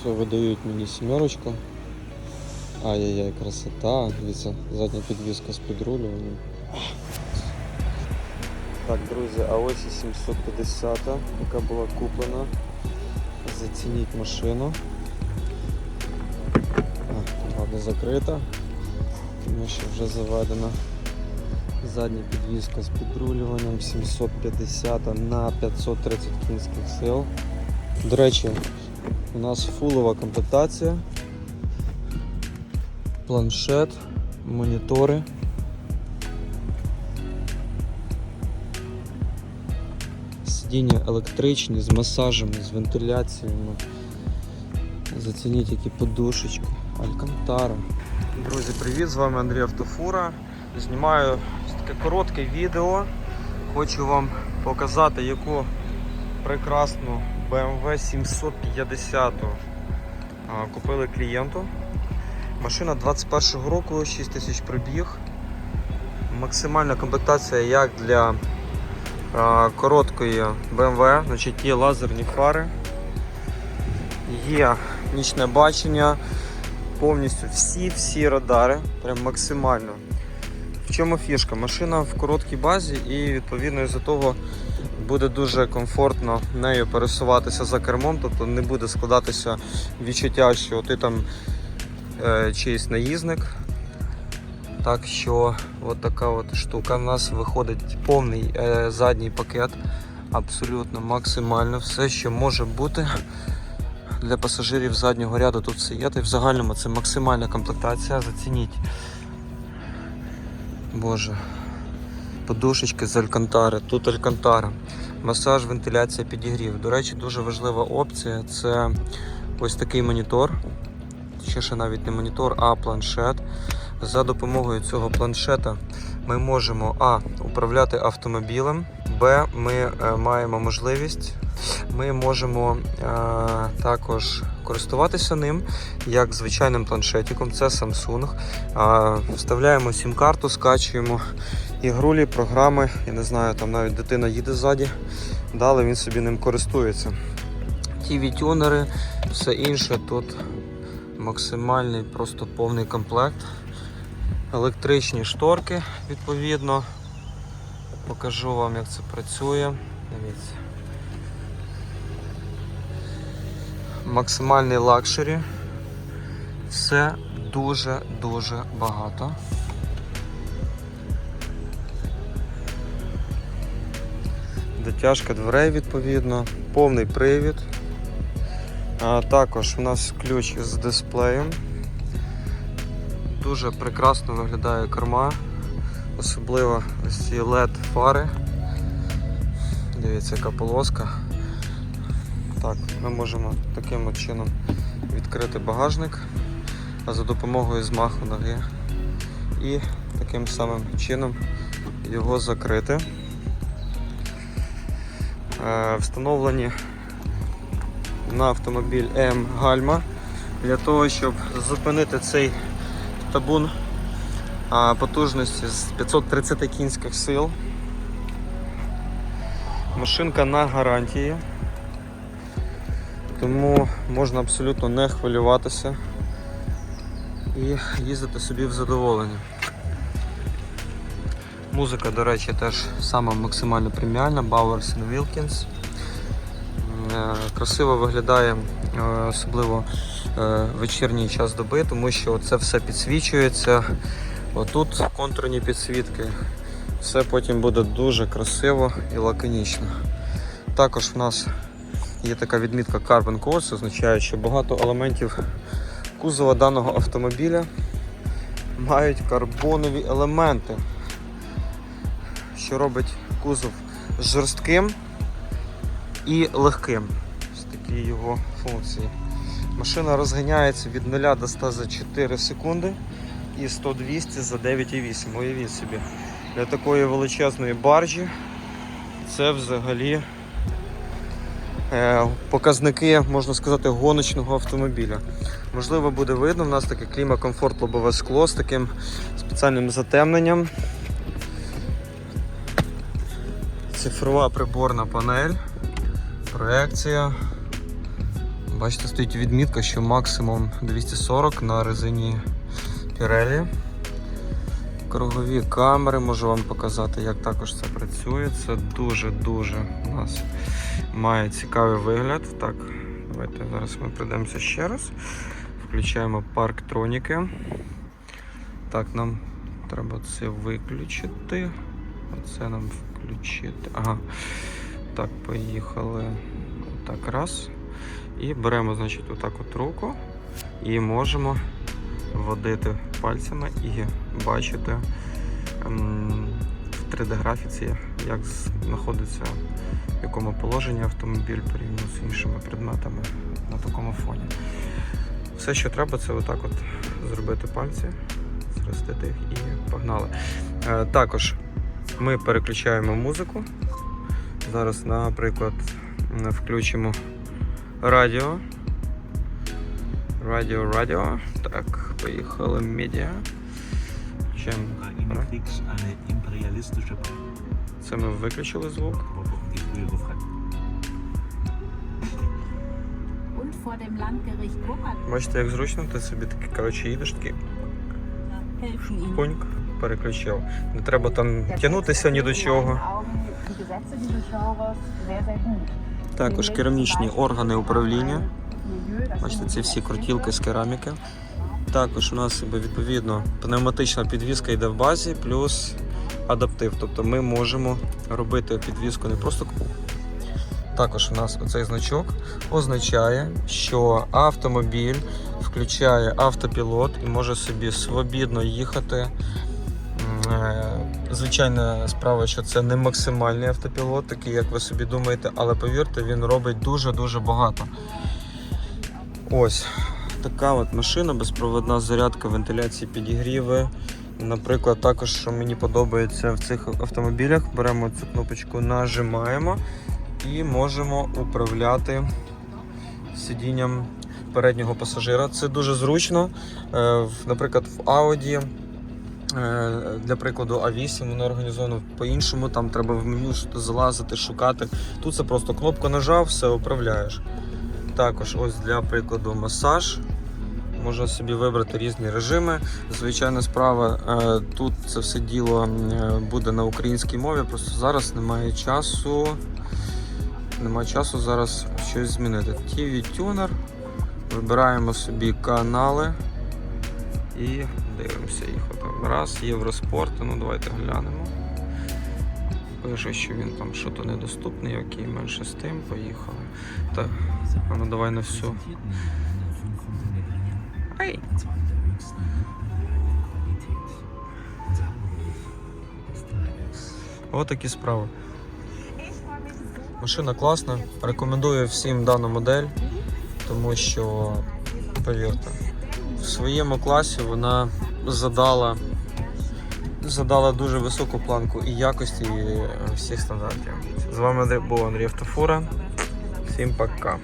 Все, видають мені сімерочку. Ай-яй-яй, красота. Дивіться, задня підвіска з підрулюванням. Так, друзі, а ось і 750, яка була куплена. Зацініть машину. Правда закрита, тому що вже заведена задня підвіска з підрулюванням 750 на 530 кінських сил. До речі, у нас фулова комплектація, планшет, монітори. Сидіння електричні з масажами, з вентиляціями. Зацініть які подушечки, алькантара. Друзі, привіт! З вами Андрій Автофура. Знімаю таке коротке відео. Хочу вам показати, яку прекрасну BMW 750 купили клієнту. Машина 21 року, 6 тисяч пробіг. Максимальна комплектація як для короткої BMW, значить є лазерні фари, є нічне бачення, повністю всі-всі радари, прям максимально. В чому фішка? Машина в короткій базі і відповідно із-за того буде дуже комфортно нею пересуватися за кермом, тобто не буде складатися відчуття, що ти там е, чийсь наїзник. Так що от така от штука. У нас виходить повний е, задній пакет, абсолютно максимально все, що може бути для пасажирів заднього ряду. Тут все є. Та й в загальному це максимальна комплектація. Зацініть. Боже. Подушечки з алькантари, тут алькантара, масаж, вентиляція, підігрів. До речі, дуже важлива опція це ось такий монітор. Ще ще навіть не монітор, а планшет. За допомогою цього планшета ми можемо А. Управляти автомобілем, Б. Ми е, маємо можливість. Ми можемо е, також користуватися ним як звичайним планшетиком. Це Samsung. Е, вставляємо сім-карту, скачуємо ігрулі, програми. Я не знаю, там навіть дитина їде ззаді, далі він собі ним користується. tv тюнери все інше тут максимальний, просто повний комплект. Електричні шторки, відповідно. Покажу вам, як це працює. Дивіться. Максимальний лакшері. Все дуже-дуже багато. Дотяжка дверей відповідно, повний привід. Також у нас ключ з дисплеєм. Дуже прекрасно виглядає корма, особливо ось ці LED фари. Дивіться, яка полоска. Так, ми можемо таким чином відкрити багажник за допомогою змаху ноги і таким самим чином його закрити. Е, Встановлені на автомобіль М гальма для того, щоб зупинити цей табун потужності з 530 кінських сил. Машинка на гарантії, тому можна абсолютно не хвилюватися і їздити собі в задоволення. Музика, до речі, теж сама максимально преміальна, Bowers Wilkins. Е, Красиво виглядає, е, особливо е, вечірній час доби, тому що це все підсвічується. Отут контурні підсвітки. Все потім буде дуже красиво і лаконічно. Також в нас є така відмітка Carbon Code, це означає, що багато елементів кузова даного автомобіля мають карбонові елементи, що робить кузов жорстким і легким. Ось такі його функції. Машина розганяється від 0 до 100 за 4 секунди і 100-200 за 9,8. Уявіть собі, для такої величезної баржі це взагалі е, показники, можна сказати, гоночного автомобіля. Можливо, буде видно, в нас таке клімат-комфорт лобове скло з таким спеціальним затемненням. Цифрова приборна панель, проекція. Бачите, стоїть відмітка, що максимум 240 на резині Pirelli. Кругові камери, можу вам показати, як також це працює. Це дуже-дуже у нас має цікавий вигляд. Так, давайте зараз ми прийдемося ще раз. Включаємо парктроніки. Так, нам треба це виключити. Оце нам включити. Ага. Так, поїхали. Так, раз. І беремо, значить, отак от руку і можемо водити пальцями і бачити в 3D-графіці, як знаходиться в якому положенні автомобіль порівняно з іншими предметами на такому фоні. Все, що треба, це отак от зробити пальці, зростити їх і погнали. Е, також ми переключаємо музику. Зараз, наприклад, включимо радіо. Радіо, радіо. Так, поїхали медіа. Imperialistische Це ми виключили звук. Бачите, як зручно, ти собі таки, коротше, їдеш такий пуньк, переключив. Не треба там тягнутися ні до чого. Також керамічні органи управління. Бачите, ці всі крутілки з кераміки. Також у нас відповідно пневматична підвізка йде в базі, плюс адаптив. Тобто ми можемо робити підвізку не просто. Також у нас оцей значок означає, що автомобіль включає автопілот і може собі свобідно їхати. Звичайна справа, що це не максимальний автопілот, такий, як ви собі думаєте, але повірте, він робить дуже-дуже багато. Ось така от машина, безпроводна зарядка, вентиляції, підігріви. Наприклад, також, що мені подобається в цих автомобілях, беремо цю кнопочку, нажимаємо і можемо управляти сидінням переднього пасажира. Це дуже зручно. Е, Наприклад, в Audi. Е, Для прикладу, А8 воно організовано по-іншому, там треба в меню залазити, шукати. Тут це просто кнопку нажав, все управляєш. Також ось для прикладу масаж. Можна собі вибрати різні режими. Звичайна справа, е, тут це все діло е, буде на українській мові, просто зараз немає часу. Немає часу зараз щось змінити. TV Tuner. Вибираємо собі канали і дивимося їх. Отак. Раз, Євроспорт, ну давайте глянемо. Пише, що він там що то недоступний, окей, менше з тим, поїхали. Так, а ну давай на всю. Ай! Такі справи. Машина класна. Рекомендую всім дану модель, тому що, повірте, в своєму класі вона задала, задала дуже високу планку і якості, і всіх стандартів. З вами був Андрій Автофура. Всім пока.